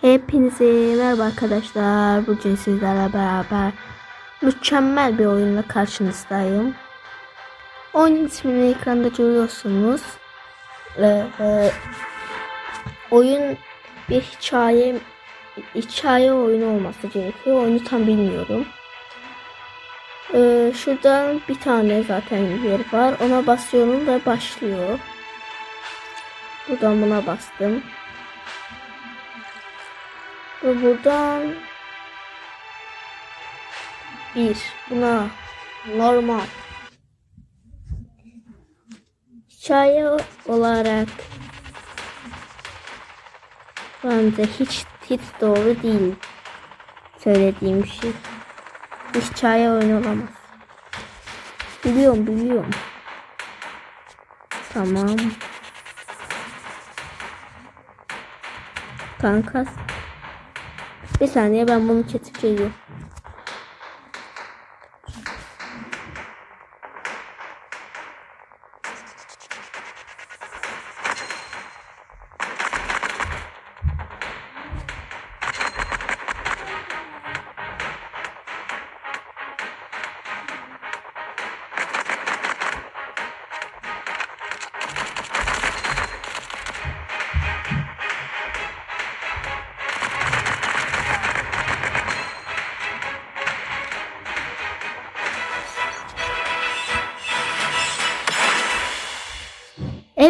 Hepinize merhaba arkadaşlar. Bugün sizlerle beraber mükemmel bir oyunla karşınızdayım. Oyunun ismini ekranda görüyorsunuz. Ee, e, oyun bir hikaye hikaye oyunu olması gerekiyor. Oyunu tam bilmiyorum. Ee, şuradan bir tane zaten yer var. Ona basıyorum ve başlıyor. Buradan buna bastım. Ve buradan bir buna normal hikaye olarak bence hiç hiç doğru değil söylediğim şey. Hikaye oyunu olamaz. Biliyorum biliyorum. Tamam. Kankas. Bir saniye ben bunu kesip geliyorum.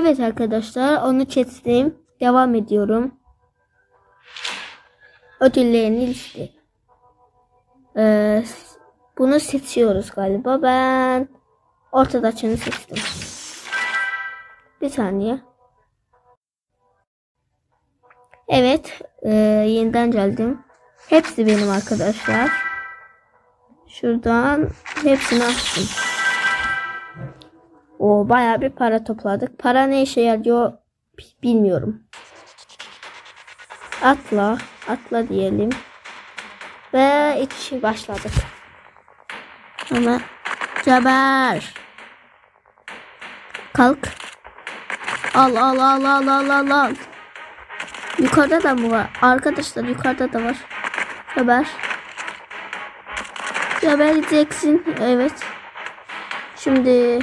Evet arkadaşlar onu kestim. Devam ediyorum. Ödüllerini liste. Ee, bunu seçiyoruz galiba. Ben ortadakini seçtim. Bir saniye. Evet. e, yeniden geldim. Hepsi benim arkadaşlar. Şuradan hepsini açtım. O bayağı bir para topladık. Para ne işe yarıyor bilmiyorum. Atla, atla diyelim. Ve iç başladık. Ama Ceber. Kalk. Al al al al al al al. Yukarıda da mı var? Arkadaşlar yukarıda da var. Ceber gideceksin. Evet. Şimdi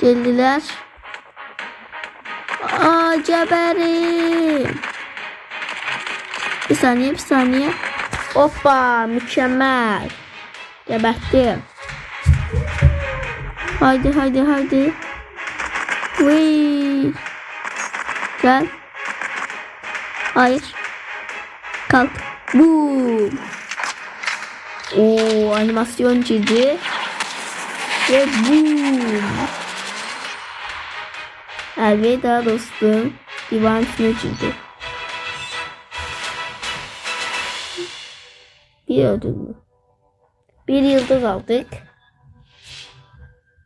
Geldiler. Aa geberim. Bir saniye bir saniye. Hoppa mükemmel. Geberttim. Haydi haydi haydi. Vay. Gel. Hayır. Kalk. Boom. Oo animasyon çizdi. Ve boom. Elveda dostum. Divan çizdi. Bir ödül mü? Bir yıldız aldık.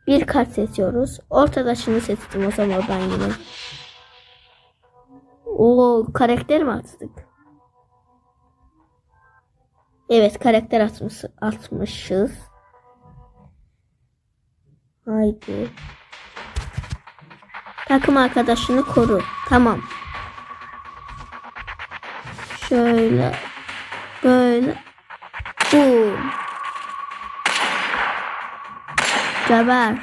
Bir kart seçiyoruz. Ortadaşını seçtim o zaman ben yine. O karakter mi attık? Evet karakter atmış, atmışız. Haydi. Takım arkadaşını koru. Tamam. Şöyle. Böyle. Boom. Geber.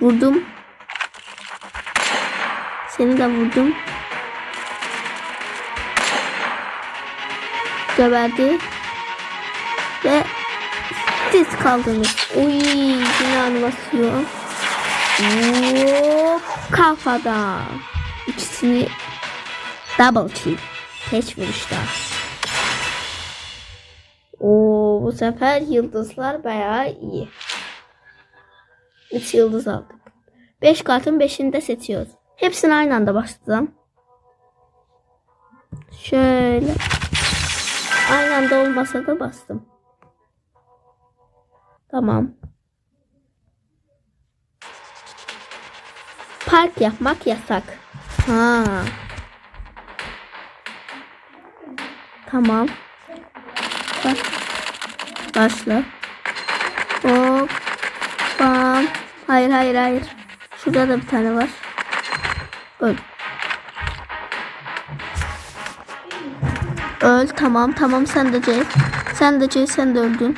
Vurdum. Seni de vurdum. Geberdi. Ve siz kaldınız. Uy, yine animasyon. Hop, kafada. İkisini double kill. Tek vuruşta. Oo, bu sefer yıldızlar bayağı iyi. 3 yıldız aldık. 5 kartın 5'ini de seçiyoruz. Hepsini aynı anda başlayacağım. Şöyle. Aynı anda olmasa da bastım. Tamam. Park yapmak yasak. Ha. Tamam. Bak. Başla. Hop. Bam. Hayır hayır hayır. Şurada da bir tane var. Öl. Öl tamam tamam sen de C. Sen de C sen de öldün.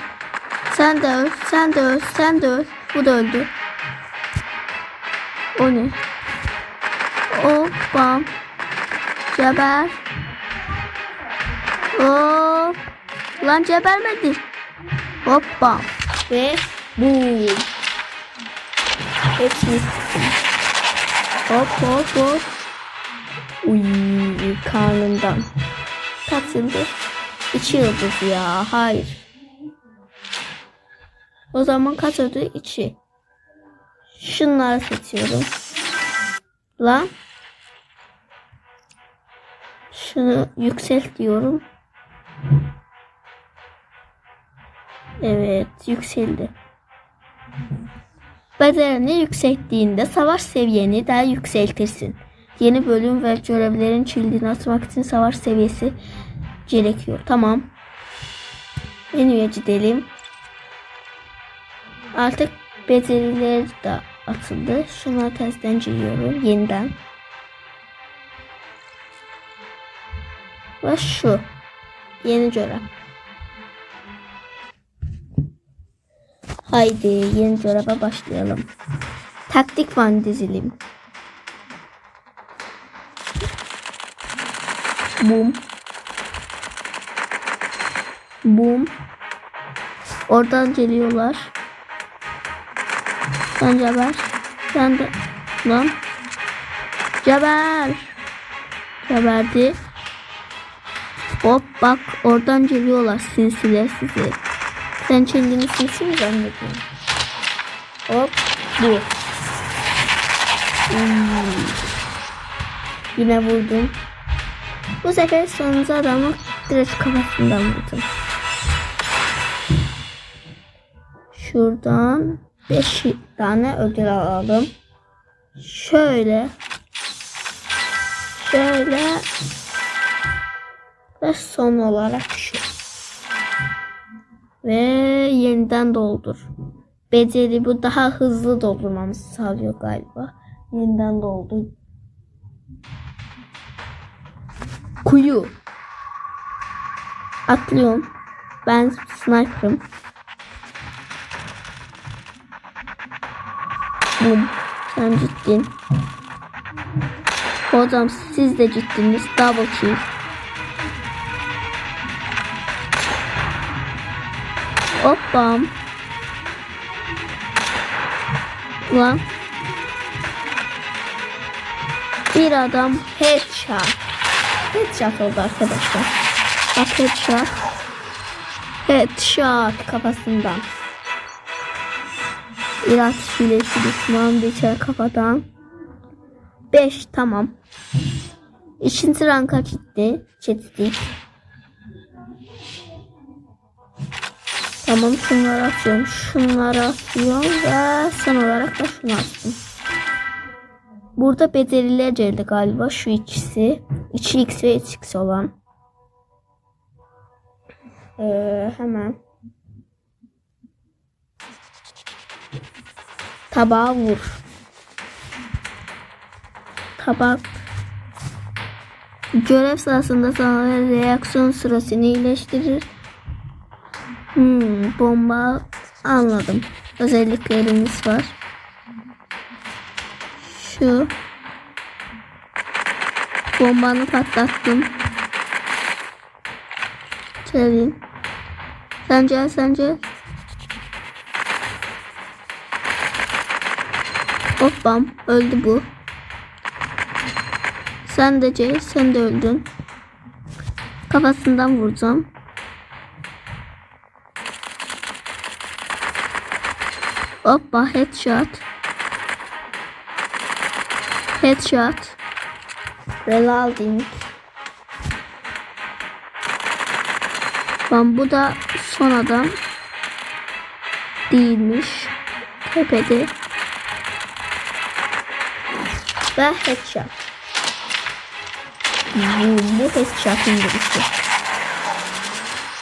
Sen de öl sen de öl sen de öl. Bu da öldü. O ne? O bam. Geber. Hop. Lan gebermedi. Hop bam. Ve boom. Hepsini sıktım. Hop hop hop. Uy karnından. Kaç yıldız? İki yıldız ya. Hayır. O zaman kaç oldu? İki. Şunları seçiyorum. Lan. Şunu yükselt diyorum. Evet yükseldi. Becerini yükselttiğinde savaş seviyeni daha yükseltirsin. Yeni bölüm ve görevlerin çildini atmak için savaş seviyesi gerekiyor. Tamam. Menüye gidelim. Artık beceriler de atıldı. Şuna testten giriyorum yeniden. Ve şu. Yeni görev. Haydi yeni göreve başlayalım. Taktik van dizilim. Boom. Boom. Oradan geliyorlar. Sen geber. Sen de. Lan. Geber. Geberdi. Hop bak oradan geliyorlar sinsiler sizi. Sen kendini sinsi mi zannediyorsun? Hop bu. Hmm. Yine vurdum. Bu sefer sonuncu adamı direkt kafasından vurdum. Şuradan 5 tane ödül alalım. Şöyle. Şöyle. Ve son olarak şu. Ve yeniden doldur. Beceri bu daha hızlı doldurmamızı sağlıyor galiba. Yeniden doldur. Kuyu. Atlıyorum. Ben sniper'ım. Bum. Sen ciddin. Hocam siz de ciddiniz. Double kill. Hoppam. Ulan. Bir adam headshot. Headshot oldu arkadaşlar. Bak headshot. Headshot kafasından. İlaç filesi düşman geçer kafadan. 5 tamam. İkinci ranka gitti. Çettik. Tamam şunları atıyorum. Şunları atıyorum ve son olarak da şunu attım. Burada beceriler geldi galiba şu ikisi. 2x ve 3x olan. Ee, hemen. Tabağa vur. Tabak. Görev sırasında sana reaksiyon sırasını iyileştirir. Hmm, bomba anladım. Özelliklerimiz var. Şu bombanı patlattım. Çevireyim. Sence sence Hoppam öldü bu. Sen de C, sen de öldün. Kafasından vuracağım. Hoppa headshot. Headshot. Reloading. Lan bu da son adam. Değilmiş. Tepede. Ve headshot. Bu, bu headshot'ın birisi.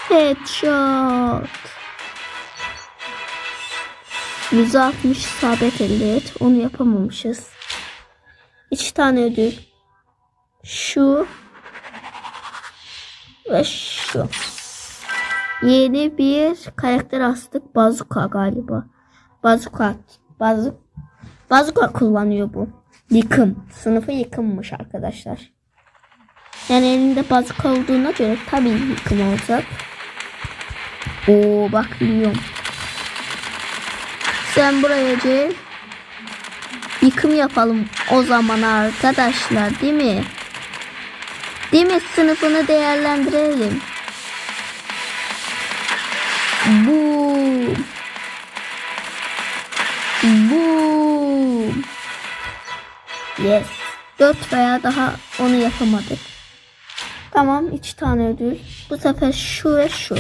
Headshot. 160 isabet elde et. Onu yapamamışız. İki tane ödül. Şu. ve şu. Yeni bir karakter astık. Bazuka galiba. Bazuka. Bazu, bazuka kullanıyor bu. Yıkım. Sınıfı yıkımmış arkadaşlar. Yani elinde bazuka olduğuna göre tabii yıkım olacak. Oo bak biliyorum. Sen buraya gel. Yıkım yapalım o zaman arkadaşlar değil mi? Değil mi? Sınıfını değerlendirelim. Boom. Yes. Dört veya daha onu yapamadık. Tamam iki tane ödül. Bu sefer şu ve şu.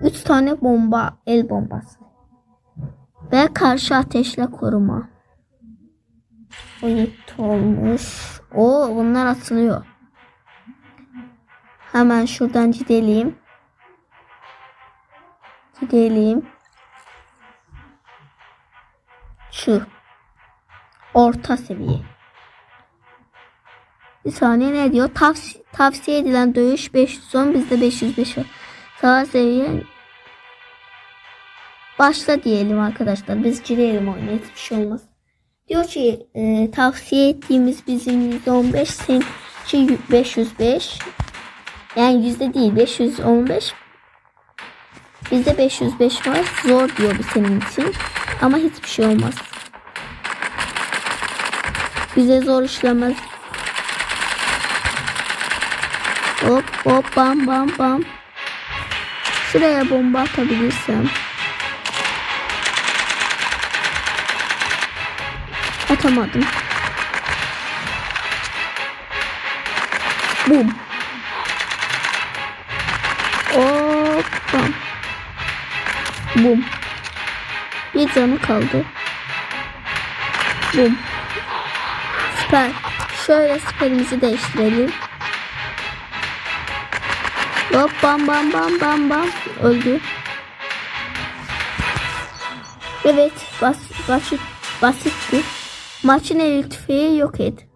Üç tane bomba. El bombası. Ve karşı ateşle koruma. O yetti olmuş. O bunlar atılıyor. Hemen şuradan gidelim. Gidelim. Şu. Orta seviye. Bir saniye ne diyor? Tavsi tavsiye edilen dövüş 510 bizde 505 var. Seviye başla diyelim arkadaşlar. Biz girelim oyuna hiçbir şey olmaz. Diyor ki e, tavsiye ettiğimiz bizim 115 sen şey 505 yani yüzde değil 515 bizde 505 var zor diyor bu senin için ama hiçbir şey olmaz bize zor işlemez hop hop bam bam bam şuraya bomba atabilirsem atamadım Bum. Hop bam. Bum. Bir canı kaldı. Bum. Süper. Şöyle siperimizi değiştirelim. Hop bam bam bam bam bam. Öldü. Evet. Bas, basit, basitti. Maçın el yok et.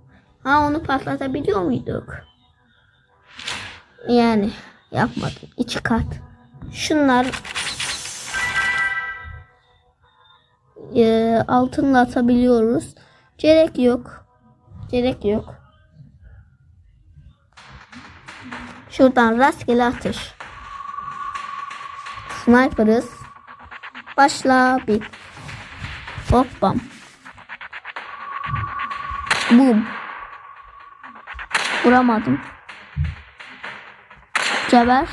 Ha onu patlatabiliyor muyduk? Yani yapmadım. İki kat. Şunlar e, altınla atabiliyoruz. Gerek yok. Gerek yok. Şuradan rastgele atış. Sniper'ız. Başla bir. Hop bam. Boom. Vuramadım. Geber.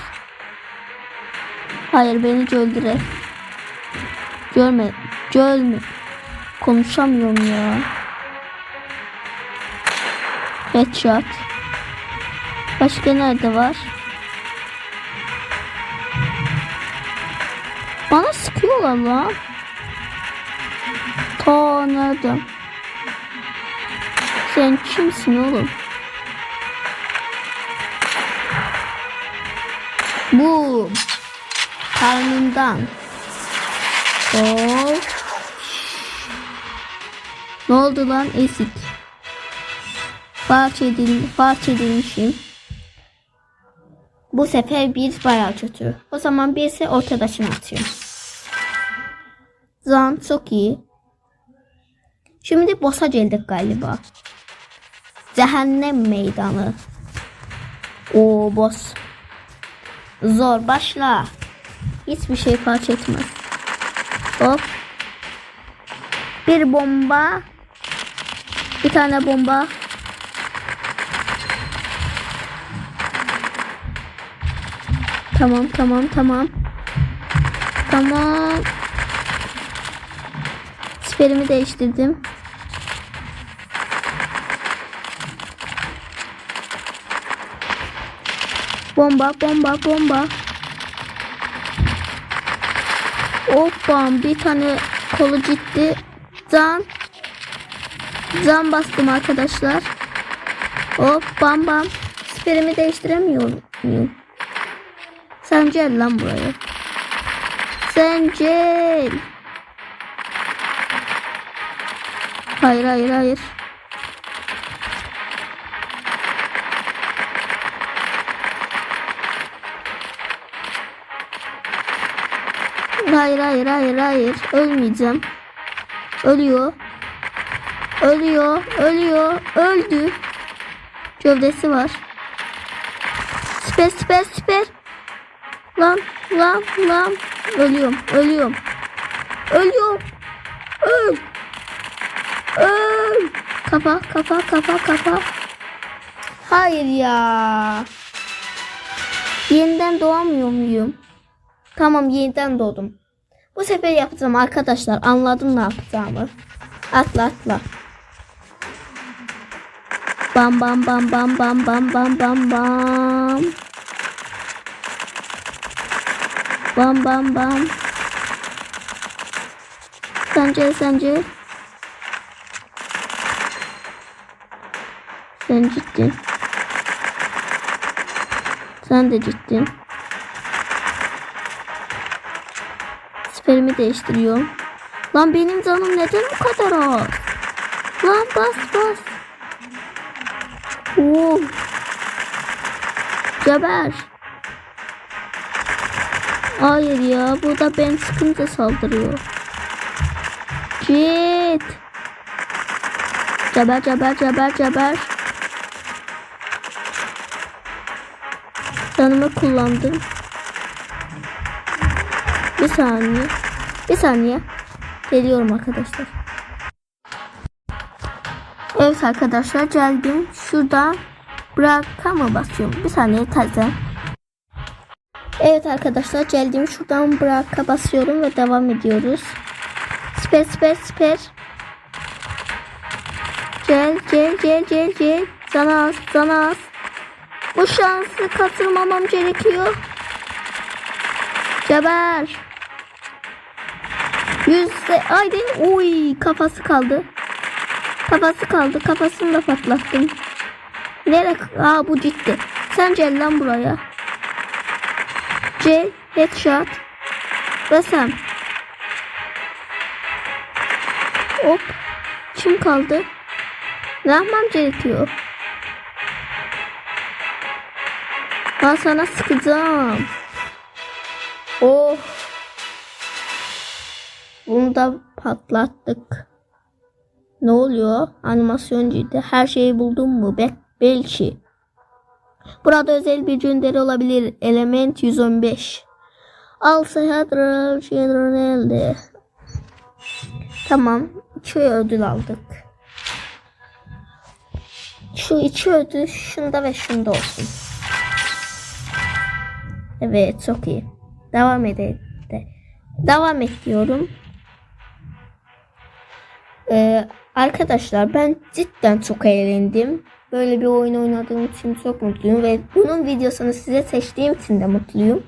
Hayır beni öldüre. Görme. Görme. Konuşamıyorum ya. Headshot. Başka nerede var? Bana sıkıyorlar lan. Ta nereden? Sen kimsin oğlum? Bu karnından. Hop. Ne oldu lan ezik? Fark, edil, fark. Bu sefer bir bayağı kötü. O zaman birisi ortadaşını atıyor. Zan çok iyi. Şimdi boss'a geldik galiba. Cehennem meydanı. O boss. Zor başla. Hiçbir şey fark etmez. Hop. Bir bomba. Bir tane bomba. Tamam tamam tamam. Tamam. Siperimi değiştirdim. Bomba bomba bomba. Hoppa bir tane kolu gitti. Zan. Zan bastım arkadaşlar. Hop bam bam. Siperimi değiştiremiyorum. Zencel lan burayı. Zencel. Hayır hayır hayır. Hayır hayır hayır hayır. Ölmeyeceğim. Ölüyor. Ölüyor. Ölüyor. Öldü. Gövdesi var. Süper süper süper. Lan lan lan. Ölüyorum. Ölüyorum. Ölüyorum. Öl. Öl. Kapa kapa kapa kapa. Hayır ya. Yeniden doğamıyor muyum? Tamam yeniden doğdum. Bu sefer yapacağım arkadaşlar. Anladım ne yapacağımı. Atla atla. Bam bam bam bam bam bam bam bam bam. Bam bam bam. Sence sence. Sen ciddin. Sen de ciddin. Siperimi değiştiriyorum. Lan benim canım neden bu kadar az? Lan bas bas. Oo. Geber. Hayır ya bu da ben sıkınca saldırıyor. Git. Geber geber geber geber. Canımı kullandım. Bir saniye. Bir saniye. Geliyorum arkadaşlar. Evet arkadaşlar geldim. Şurada bırak'a mı basıyorum? Bir saniye taze. Evet arkadaşlar geldim. Şuradan bırak'a basıyorum ve devam ediyoruz. Siper siper siper. Gel gel gel gel gel. Sana az sana az. Bu şansı kaçırmamam gerekiyor. Geber. Yüzde haydi. Uy kafası kaldı. Kafası kaldı. Kafasını da patlattım. Nereye? Aa bu ciddi. Sen gel lan buraya. C headshot. Sen. Hop. Kim kaldı? Yapmam gerekiyor? Ben sana sıkacağım. Oh. Bunu da patlattık. Ne oluyor? Animasyoncuydu. Her şeyi buldum mu? Be belki. Burada özel bir gönderi olabilir. Element 115. Al Sehadra Şedron elde. Tamam. İki ödül aldık. Şu iki ödül şunda ve şunda olsun. Evet çok iyi. Devam edelim. De. Devam et diyorum. Ee, arkadaşlar ben cidden çok eğlendim. Böyle bir oyun oynadığım için çok mutluyum ve bunun videosunu size seçtiğim için de mutluyum.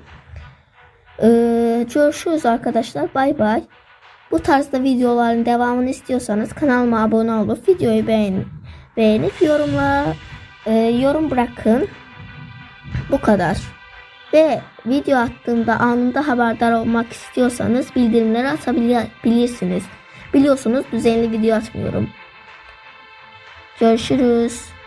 Ee, görüşürüz arkadaşlar. Bay bay. Bu tarzda videoların devamını istiyorsanız kanalıma abone olup videoyu beğen beğenip yorumla e, yorum bırakın. Bu kadar. Ve video attığımda anında haberdar olmak istiyorsanız bildirimleri atabilirsiniz. Biliyorsunuz düzenli video atmıyorum. Görüşürüz.